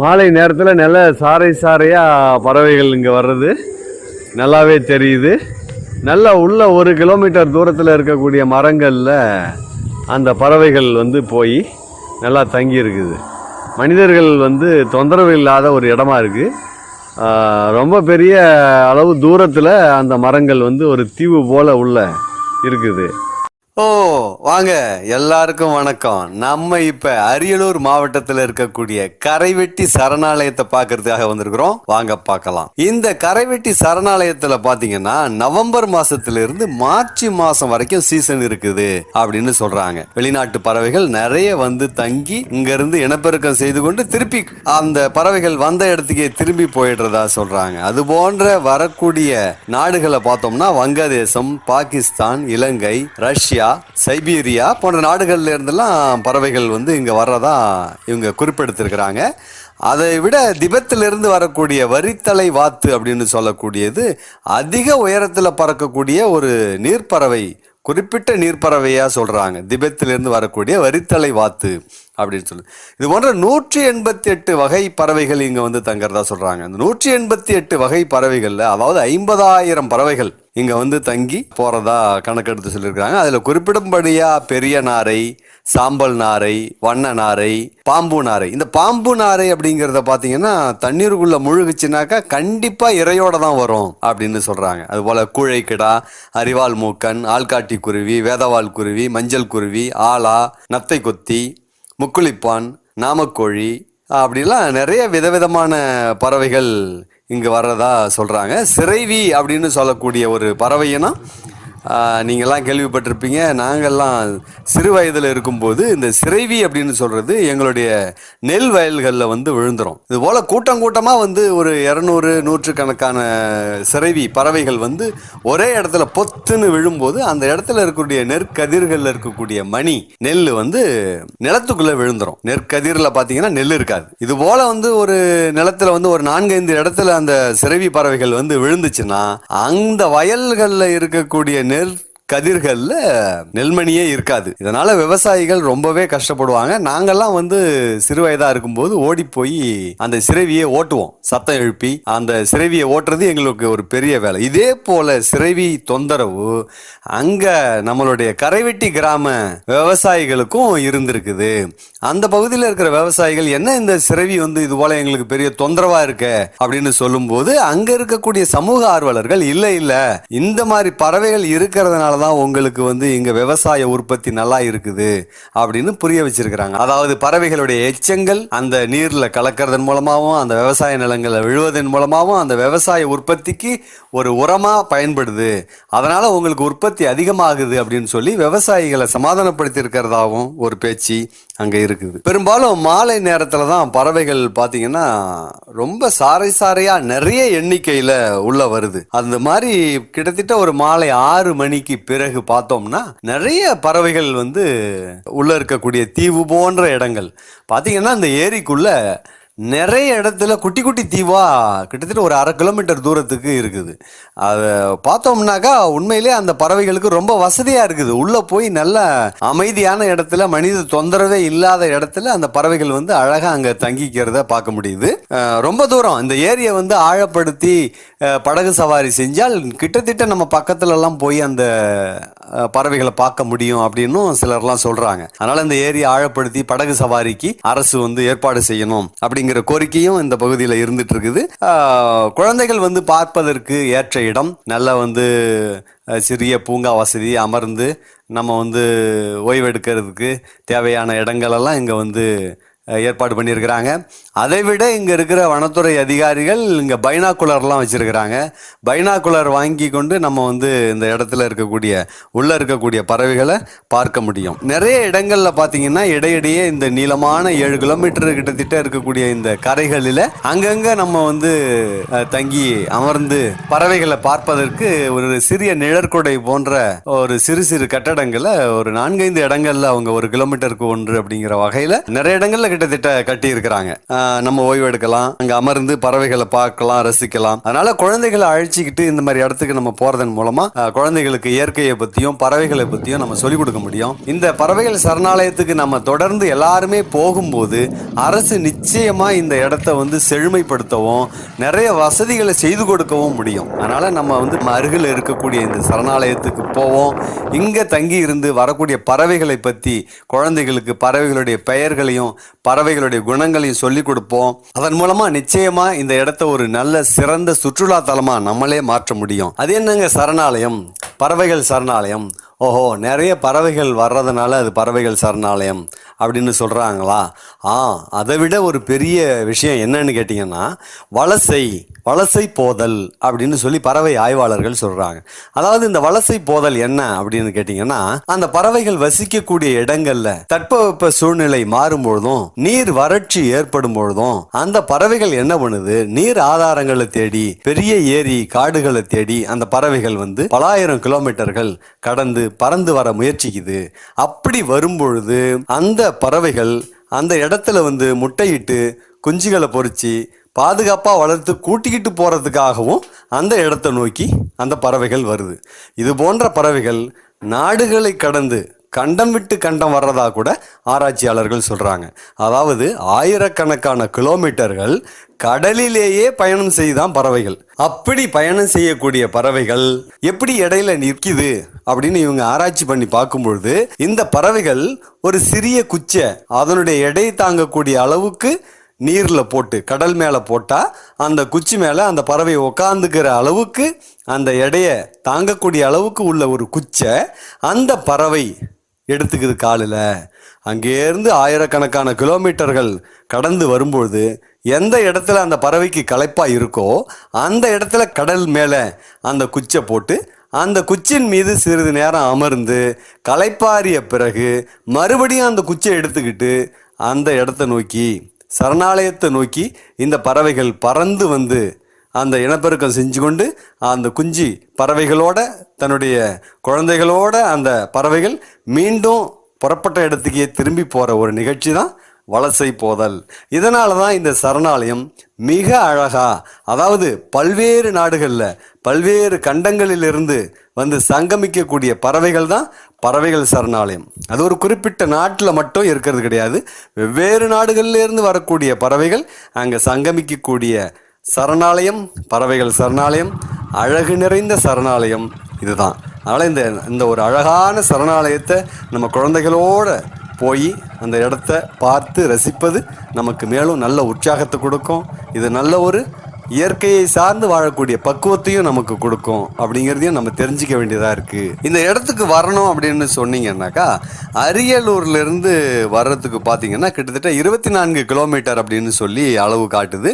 மாலை நேரத்தில் நல்ல சாறை சாறையாக பறவைகள் இங்கே வர்றது. நல்லாவே தெரியுது. நல்லா உள்ள ஒரு கிலோமீட்டர் தூரத்தில் இருக்கக்கூடிய மரங்களில் அந்த பறவைகள் வந்து போய் நல்லா தங்கி இருக்குது. மனிதர்கள் வந்து தொந்தரவு இல்லாத ஒரு இடமா இருக்குது ரொம்ப பெரிய அளவு தூரத்தில் அந்த மரங்கள் வந்து ஒரு தீவு போல உள்ள இருக்குது. ஓ வாங்க எல்லாருக்கும் வணக்கம். நம்ம இப்ப அரியலூர் மாவட்டத்தில் இருக்கக்கூடிய கரைவெட்டி சரணாலயத்தை பார்க்கறதுக்காக வந்திருக்கிறோம். வாங்க பார்க்கலாம். இந்த கரைவெட்டி சரணாலயத்துல பார்த்தீங்கன்னா நவம்பர் மாசத்துல இருந்து மார்ச் மாசம் வரைக்கும் சீசன் இருக்குது அப்படின்னு சொல்றாங்க. வெளிநாட்டு பறவைகள் நிறைய வந்து தங்கி இங்கிருந்து இனப்பெருக்கம் செய்து கொண்டு திருப்பி அந்த பறவைகள் வந்த இடத்துக்கே திரும்பி போயிடுறதா சொல்றாங்க. அது போன்ற வரக்கூடிய நாடுகளை பார்த்தோம்னா வங்கதேசம் பாகிஸ்தான் இலங்கை ரஷ்யா சைபீரியா போன்ற நாடுகள்ல இருந்தெல்லாம் பறவைகள் வந்து இங்கே வர்றதா இவங்க குறிப்பெடுத்திருக்கிறாங்க. அதை விட திபெத்திலிருந்து வரக்கூடிய வரித்தலை வாத்து அப்படின்னு சொல்லக்கூடியது அதிக உயரத்தில் பறக்கக்கூடிய ஒரு நீர்ப்பறவை குறிப்பிட்ட நீர்ப்பறவையாக சொல்கிறாங்க திபத்திலிருந்து வரக்கூடிய வரித்தலை வாத்து. அப்படின்னு சொல்லி இது போன்ற நூற்றி எண்பத்தி எட்டு வகை பறவைகள் இங்கே வந்து தங்குறதா சொல்கிறாங்க இந்த நூற்றி எண்பத்தி எட்டு வகை பறவைகளில் அதாவது ஐம்பதாயிரம் பறவைகள் இங்கே வந்து தங்கி போகிறதா கணக்கெடுத்து சொல்லியிருக்காங்க அதில் குறிப்பிடும்படியாக பெரிய நாரை சாம்பல் நாரை வண்ண நாரை பாம்பு நாரை. இந்த பாம்பு நாரை அப்படிங்கிறத பார்த்தீங்கன்னா தண்ணீருக்குள்ளே முழுகுச்சுனாக்கா கண்டிப்பாக இறையோட தான் வரும் அப்படின்னு சொல்கிறாங்க அதுபோல் கூழைக்கிடா அரிவாள் மூக்கன் ஆள்காட்டி குருவி வேதவாள் குருவி மஞ்சள் குருவி ஆலா நத்தை கொத்தி முக்குளிப்பான் நாமக்கோழி அப்படிலாம் நிறைய விதவிதமான பறவைகள் இங்கே வர்றதா சொல்கிறாங்க சிறைவி அப்படின்னு சொல்லக்கூடிய ஒரு பறவையினா நீங்கள்லாம் கேள்விப்பட்டிருப்பீங்க. நாங்கள்லாம் சிறு வயதில் இருக்கும்போது இந்த சிறைவி அப்படின்னு சொல்கிறது எங்களுடைய நெல் வயல்களில் வந்து விழுந்துரும். இது போல் கூட்டம் கூட்டமாக வந்து ஒரு இரநூறு நூற்றுக்கணக்கான சிறைவி பறவைகள் வந்து ஒரே இடத்துல பொத்துன்னு விழும்போது அந்த இடத்துல இருக்கக்கூடிய நெற்கதிர்களில் இருக்கக்கூடிய மணி நெல் வந்து நிலத்துக்குள்ளே விழுந்துரும். நெற்கதிரில் பார்த்தீங்கன்னா நெல் இருக்காது. இது போல் வந்து ஒரு நிலத்துல வந்து ஒரு நான்கைந்து இடத்துல அந்த சிறைவி பறவைகள் வந்து விழுந்துச்சுன்னா அந்த வயல்களில் இருக்கக்கூடிய நெல் கதிர்கள்ல நெல்மணியே இருக்காது. இதனால விவசாயிகள் ரொம்பவே கஷ்டப்படுவாங்க. நாங்கெல்லாம் வந்து சிறு வயதா இருக்கும்போது ஓடி போய் அந்த சிறைவியை ஓட்டுவோம். சத்தம் எழுப்பி அந்த சிறைவியை ஓட்டுறது எங்களுக்கு ஒரு பெரிய வேலை. இதே போல சிறைவி தொந்தரவு அங்க நம்மளுடைய கரைவெட்டி கிராம விவசாயிகளுக்கும் இருந்திருக்குது. அந்த பகுதியில் இருக்கிற விவசாயிகள் என்ன இந்த சிறைவி வந்து இது போல எங்களுக்கு பெரிய தொந்தரவா இருக்க? அப்படின்னு சொல்லும்போது அங்க இருக்கக்கூடிய சமூக ஆர்வலர்கள் இல்லை இல்லை. இந்த மாதிரி பறவைகள் இருக்கிறதுனால தான் உங்களுக்கு வந்து இங்கே விவசாய உற்பத்தி நல்லா இருக்குது அப்படின்னு புரிய வச்சிருக்கிறாங்க. அதாவது பறவைகளுடைய எச்சங்கள் அந்த நீரில் கலக்கிறதன் மூலமாகவும் அந்த விவசாய நிலங்களை விழுவதன் மூலமாகவும் அந்த விவசாய உற்பத்திக்கு ஒரு உரமாக பயன்படுது. அதனால் உங்களுக்கு உற்பத்தி அதிகமாகுது அப்படின்னு சொல்லி விவசாயிகளை சமாதானப்படுத்தி இருக்கிறதாகவும் ஒரு பேச்சு அங்கே இருக்குது. பெரும்பாலும் மாலை நேரத்தில் தான் பறவைகள் பார்த்தீங்கன்னா ரொம்ப சாறை சாரையாக நிறைய எண்ணிக்கையில் உள்ள வருது. அந்த மாதிரி கிட்டத்தட்ட ஒரு மாலை ஆறு மணிக்கு பிறகு பார்த்தோம்னா நிறைய பறவைகள் வந்து உள்ளே இருக்கக்கூடிய தீவு போன்ற இடங்கள். பார்த்தீங்கன்னா அந்த ஏரிக்குள்ளே நிறைய இடத்துல குட்டி குட்டி தீவா கிட்டத்தட்ட ஒரு அரை கிலோமீட்டர் தூரத்துக்கு இருக்குது. அதை பார்த்தோம்னாக்கா உண்மையிலே அந்த பறவைகளுக்கு ரொம்ப வசதியாக இருக்குது. உள்ளே போய் நல்ல அமைதியான இடத்துல மனித தொந்தரவே இல்லாத இடத்துல அந்த பறவைகள் வந்து அழகாக அங்கே தங்கிக்கிறத பார்க்க முடியுது. ரொம்ப தூரம். இந்த ஏரியை வந்து ஆழப்படுத்தி படகு சவாரி செஞ்சால் கிட்டத்தட்ட நம்ம பக்கத்துலலாம் போய் அந்த பறவைகளை பார்க்க முடியும் அப்படின்னும் சிலர்லாம் சொல்கிறாங்க அதனால் இந்த ஏரியை ஆழப்படுத்தி படகு சவாரிக்கு அரசு வந்து ஏற்பாடு செய்யணும் அப்படிங்கிற கோரிக்கையும் இந்த பகுதியில் இருந்துட்டு இருக்குது. குழந்தைகள் வந்து பார்ப்பதற்கு ஏற்ற இடம் நல்ல வந்து சிறிய பூங்கா வசதி அமர்ந்து நம்ம வந்து ஓய்வெடுக்கிறதுக்கு தேவையான இடங்களெல்லாம் இங்கே வந்து ஏற்பாடு பண்ணியிருக்கிறாங்க. அதை விட இங்கே இருக்கிற வனத்துறை அதிகாரிகள் இங்கே பைனாக்குலர்லாம் வச்சுருக்கிறாங்க. பைனாக்குலர் வாங்கி கொண்டு நம்ம வந்து இந்த இடத்துல இருக்கக்கூடிய உள்ளே இருக்கக்கூடிய பறவைகளை பார்க்க முடியும். நிறைய இடங்களில் பார்த்தீங்கன்னா இடையிடையே இந்த நீளமான ஏழு கிலோமீட்டர் கிட்டத்தட்ட இருக்கக்கூடிய இந்த கரைகளில் அங்கங்கே நம்ம வந்து தங்கி அமர்ந்து பறவைகளை பார்ப்பதற்கு ஒரு சிறிய நிழற்குடை போன்ற ஒரு சிறு சிறு கட்டடங்களை ஒரு நான்கைந்து இடங்களில் அவங்க ஒரு கிலோமீட்டருக்கு ஒன்று அப்படிங்கிற வகையில் நிறைய இடங்களில் கிட்டத்தட்ட கட்டியிருக்கிறாங்க. நம்ம ஓய்வு எடுக்கலாம் அங்க அமர்ந்து பறவைகளை பார்க்கலாம் ரசிக்கலாம். அதனால குழந்தைகளை அழைச்சிக்கிட்டு இந்த மாதிரி இடத்துக்கு நம்ம போறதன் மூலமா குழந்தைகளுக்கு இயற்கையை பத்தியும் பறவைகளை பத்தியும் நம்ம சொல்லிக் கொடுக்க முடியும். இந்த பறவைகள் சரணாலயத்துக்கு நம்ம தொடர்ந்து எல்லாருமே போகும்போது அரசு நிச்சயமா இந்த இடத்த வந்து செழுமைப்படுத்தவும் நிறைய வசதிகளை செய்து கொடுக்கவும் முடியும். அதனால நம்ம வந்து அருகில் இருக்கக்கூடிய இந்த சரணாலயத்துக்கு போவோம். இங்க தங்கி இருந்து வரக்கூடிய பறவைகளை பத்தி குழந்தைகளுக்கு பறவைகளுடைய பெயர்களையும் பறவைகளுடைய குணங்களையும் சொல்லிக் கொடுப்போம். அதன் மூலமா நிச்சயமா இந்த இடத்த ஒரு நல்ல சிறந்த சுற்றுலா தலமா நம்மளே மாற்ற முடியும். அது என்னங்க சரணாலயம்? பறவைகள் சரணாலயம். ஓஹோ நிறைய பறவைகள் வர்றதுனால அது பறவைகள் சரணாலயம் அப்படின்னு சொல்கிறாங்களா ஆ அதை விட ஒரு பெரிய விஷயம் என்னன்னு கேட்டிங்கன்னா வலசை வலசை போதல் அப்படின்னு சொல்லி பறவை ஆய்வாளர்கள் சொல்கிறாங்க அதாவது இந்த வலசை போதல் என்ன அப்படின்னு கேட்டிங்கன்னா அந்த பறவைகள் வசிக்கக்கூடிய இடங்கள்ல தட்பவெப்ப சூழ்நிலை மாறும்பொழுதும் நீர் வறட்சி ஏற்படும் பொழுதும் அந்த பறவைகள் என்ன பண்ணுது? நீர் ஆதாரங்களை தேடி பெரிய ஏரி காடுகளை தேடி அந்த பறவைகள் வந்து பலாயிரம் கிலோமீட்டர்கள் கடந்து பறந்து வர முயற்சிக்குது. அப்படி வரும்பொழுது அந்த பறவைகள் அந்த இடத்துல வந்து முட்டையிட்டு குஞ்சுகளை பொறிச்சு பாதுகாப்பாக வளர்த்து கூட்டிக்கிட்டு போகிறதுக்காகவும் அந்த இடத்தை நோக்கி அந்த பறவைகள் வருது. இது போன்ற பறவைகள் நாடுகளை கடந்து கண்டம் விட்டு கண்டம் வர்றதா கூட ஆராய்ச்சியாளர்கள் சொல்கிறாங்க அதாவது ஆயிரக்கணக்கான கிலோமீட்டர்கள் கடலிலேயே பயணம் செய்தான் பறவைகள். அப்படி பயணம் செய்யக்கூடிய பறவைகள் எப்படி இடையில நிற்கிது அப்படின்னு இவங்க ஆராய்ச்சி பண்ணி பார்க்கும்பொழுது இந்த பறவைகள் ஒரு சிறிய குச்சை அதனுடைய எடை தாங்கக்கூடிய அளவுக்கு நீர்ல போட்டு கடல் மேல போட்டா அந்த குச்சி மேல அந்த பறவை உக்காந்துக்கிற அளவுக்கு அந்த எடையை தாங்கக்கூடிய அளவுக்கு உள்ள ஒரு குச்சை அந்த பறவை எடுத்துக்குது காலில். அங்கேருந்து ஆயிரக்கணக்கான கிலோமீட்டர்கள் கடந்து வரும்பொழுது எந்த இடத்துல அந்த பறவைக்கு களைப்பாக இருக்கோ அந்த இடத்துல கடல் மேலே அந்த குச்சை போட்டு அந்த குச்சின் மீது சிறிது நேரம் அமர்ந்து களைப்பாறிய பிறகு மறுபடியும் அந்த குச்சியை எடுத்துக்கிட்டு அந்த இடத்த நோக்கி சரணாலயத்தை நோக்கி இந்த பறவைகள் பறந்து வந்து அந்த இனப்பெருக்கம் செஞ்சு கொண்டு அந்த குஞ்சு பறவைகளோட தன்னுடைய குழந்தைகளோட அந்த பறவைகள் மீண்டும் புறப்பட்ட இடத்துக்கே திரும்பி போகிற ஒரு நிகழ்ச்சி தான் வலசை போதல். இதனால தான் இந்த சரணாலயம் மிக அழகா அதாவது பல்வேறு நாடுகளில் பல்வேறு கண்டங்களிலிருந்து வந்து சங்கமிக்கக்கூடிய பறவைகள் தான் பறவைகள் சரணாலயம். அது ஒரு குறிப்பிட்ட நாட்டில் மட்டும் இருக்கிறது கிடையாது. வெவ்வேறு நாடுகளிலிருந்து வரக்கூடிய பறவைகள் அங்கே சங்கமிக்கக்கூடிய சரணாலயம் பறவைகள் சரணாலயம் அழகு நிறைந்த சரணாலயம் இதுதான். அதனால் இந்த இந்த ஒரு அழகான சரணாலயத்தை நம்ம குழந்தைகளோட போய் அந்த இடத்த பார்த்து ரசிப்பது நமக்கு மேலும் நல்ல உற்சாகத்தை கொடுக்கும். இது நல்ல ஒரு இயற்கையை சார்ந்து வாழக்கூடிய பக்குவத்தையும் நமக்கு கொடுக்கும் அப்படிங்கிறதையும் நம்ம தெரிஞ்சுக்க வேண்டியதாக இருக்குது இந்த இடத்துக்கு வரணும் அப்படின்னு சொன்னீங்கன்னாக்கா அரியலூர்லேருந்து வர்றதுக்கு பார்த்தீங்கன்னா கிட்டத்தட்ட இருபத்தி நான்கு கிலோமீட்டர் அப்படின்னு சொல்லி அளவு காட்டுது.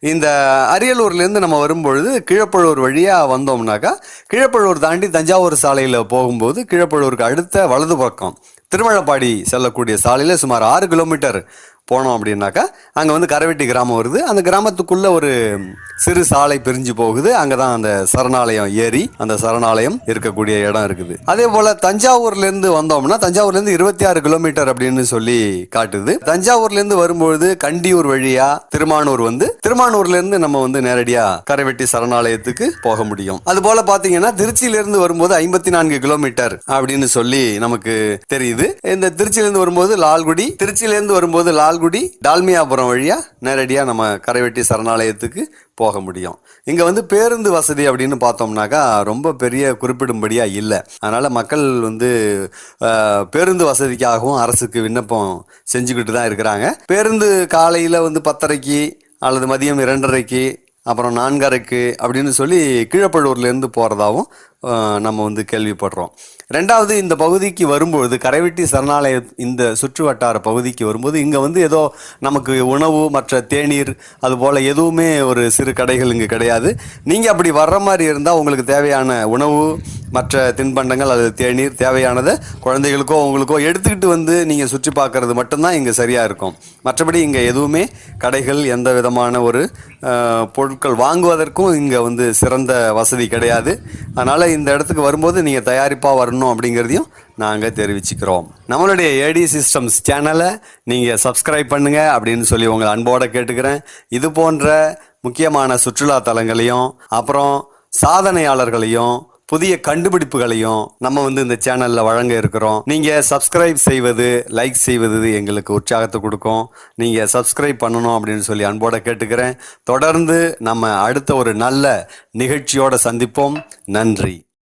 இந்த அரியலூர்லேருந்து நம்ம வரும்பொழுது கீழப்பழூர் வழியாக வந்தோம்னாக்கா கீழப்பழூர் தாண்டி தஞ்சாவூர் சாலையில் போகும்போது கீழப்பழூருக்கு அடுத்த வலது பக்கம் திருமழப்பாடி செல்லக்கூடிய சாலையில் சுமார் ஆறு கிலோமீட்டர் போனோம் அப்படின்னாக்கா அங்கே வந்து கரவெட்டி கிராமம் வருது. அந்த கிராமத்துக்குள்ள ஒரு சிறு சாலை பிரிஞ்சு போகுது. அங்கே தான் அந்த சரணாலயம் ஏரி அந்த சரணாலயம் இருக்கக்கூடிய இடம் இருக்குது. அதே போல் தஞ்சாவூர்லேருந்து வந்தோம்னா தஞ்சாவூர்லேருந்து இருபத்தி ஆறு கிலோமீட்டர் அப்படின்னு சொல்லி காட்டுது. தஞ்சாவூர்லேருந்து வரும்பொழுது கண்டியூர் வழியா திருமானூர் வந்து திருமானூர்லேருந்து நம்ம வந்து நேரடியாக கரைவெட்டி சரணாலயத்துக்கு போக முடியும். அது போல பார்த்தீங்கன்னா திருச்சியிலேருந்து வரும்போது ஐம்பத்தி நான்கு கிலோமீட்டர் அப்படின்னு சொல்லி நமக்கு தெரியுது. இந்த திருச்சியிலேருந்து வரும்போது லால்குடி திருச்சியிலேருந்து வரும்போது லால் லால்குடி டால்மியாபுரம் வழியாக நேரடியாக நம்ம கரைவெட்டி சரணாலயத்துக்கு போக முடியும். இங்கே வந்து பேருந்து வசதி அப்படின்னு பார்த்தோம்னாக்கா ரொம்ப பெரிய குறிப்பிடும்படியாக இல்லை. அதனால் மக்கள் வந்து பேருந்து வசதிக்காகவும் அரசுக்கு விண்ணப்பம் செஞ்சுக்கிட்டு தான் இருக்கிறாங்க. பேருந்து காலையில் வந்து பத்தரைக்கு அல்லது மதியம் இரண்டரைக்கு அப்புறம் நான்கரைக்கு அப்படின்னு சொல்லி கீழப்பழூர்லேருந்து போகிறதாவும் நம்ம வந்து கேள்விப்படுறோம். ரெண்டாவது இந்த பகுதிக்கு வரும்பொழுது கரைவெட்டி சரணாலய இந்த சுற்று வட்டார பகுதிக்கு வரும்போது இங்கே வந்து ஏதோ நமக்கு உணவு மற்ற தேநீர் அதுபோல் எதுவுமே ஒரு சிறு கடைகள் இங்கே கிடையாது. நீங்கள் அப்படி வர்ற மாதிரி இருந்தால் உங்களுக்கு தேவையான உணவு மற்ற தின்பண்டங்கள் அல்லது தேநீர் தேவையானதை குழந்தைகளுக்கோ உங்களுக்கோ எடுத்துக்கிட்டு வந்து நீங்கள் சுற்றி பார்க்குறது மட்டும்தான் இங்கே சரியாக இருக்கும். மற்றபடி இங்கே எதுவுமே கடைகள் எந்த விதமான ஒரு பொருட்கள் வாங்குவதற்கும் இங்கே வந்து சிறந்த வசதி கிடையாது. அதனால் இந்த இடத்துக்கு வரும்போது நீங்கள் தயாரிப்பாக வரணும். அப்படிங்கிறதையும் நாங்கள் தெரிவிச்சுக்கிறோம். நம்மளுடைய ஏடி சிஸ்டம்ஸ் சேனலை நீங்கள் சப்ஸ்கிரைப் பண்ணுங்க அப்படின்னு சொல்லி உங்களை அன்போடு கேட்டுக்கிறேன். இது போன்ற முக்கியமான சுற்றுலா தலங்களையும் அப்புறம் சாதனையாளர்களையும் புதிய கண்டுபிடிப்புகளையும் நம்ம வந்து இந்த சேனலில் வழங்க இருக்கிறோம். நீங்கள் சப்ஸ்கிரைப் செய்வது லைக் செய்வது எங்களுக்கு உற்சாகத்தை கொடுக்கும். நீங்கள் சப்ஸ்கிரைப் பண்ணணும் அப்படின்னு சொல்லி அன்போட கேட்டுக்கிறேன். தொடர்ந்து நம்ம அடுத்த ஒரு நல்ல நிகழ்ச்சியோட சந்திப்போம். நன்றி.